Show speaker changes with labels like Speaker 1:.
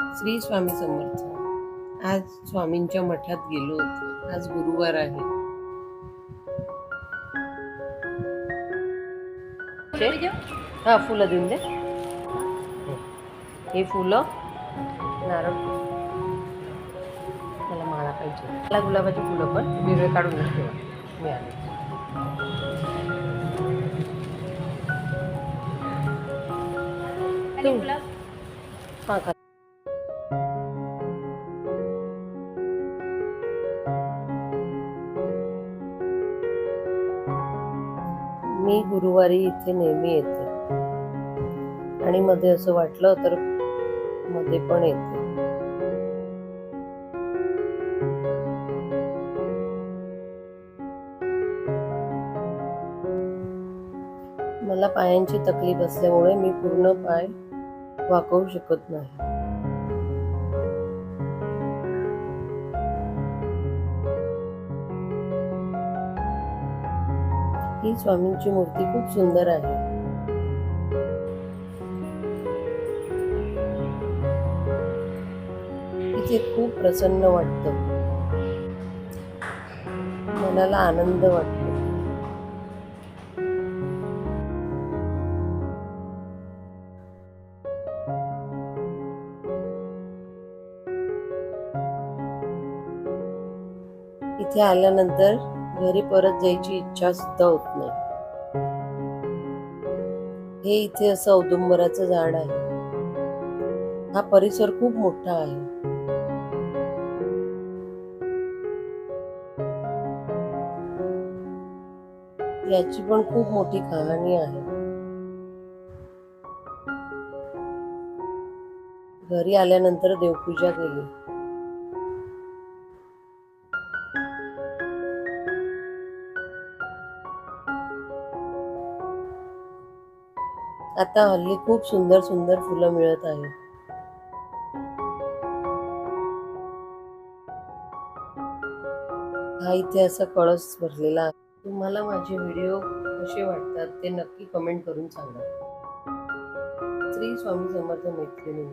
Speaker 1: श्री स्वामी समर्थ. आज स्वामींच्या मठात गेलो होतो. आज गुरुवार आहे. हा फुलं देऊन दे. हे फुलं नारळ. मला माळा पाहिजे. मला गुलाबाची फुलं पण वेगळे काढून ठेवा. मी आले मी गुरुवारी इथे नेहमी येते. आणि मध्ये असं वाटलं तर मध्ये पण येते. मला पायांची तकलीफ असल्यामुळे मी पूर्ण पाय वाकवू शकत नाही. ही स्वामींची मूर्ती खूप सुंदर आहे. इथे खूप प्रसन्न वाटतं. मनाला आनंद वाटतो. इथे आल्यानंतर घरी परत जायची इच्छा सुद्धा होत नाही. हे इथे असं औदुंबराचं झाड आहे. हा परिसर खूप मोठा आहे. याची पण खूप मोठी कहाणी आहे. घरी आल्यानंतर देवपूजा केली. आता हल्ली खूप सुंदर सुंदर फुलं मिळत आहे. हा इथे असा कळस भरलेला आहे. तुम्हाला माझे व्हिडिओ कसे वाटतात ते नक्की कमेंट करून सांगा. श्री स्वामी समर्थ मैत्रिणी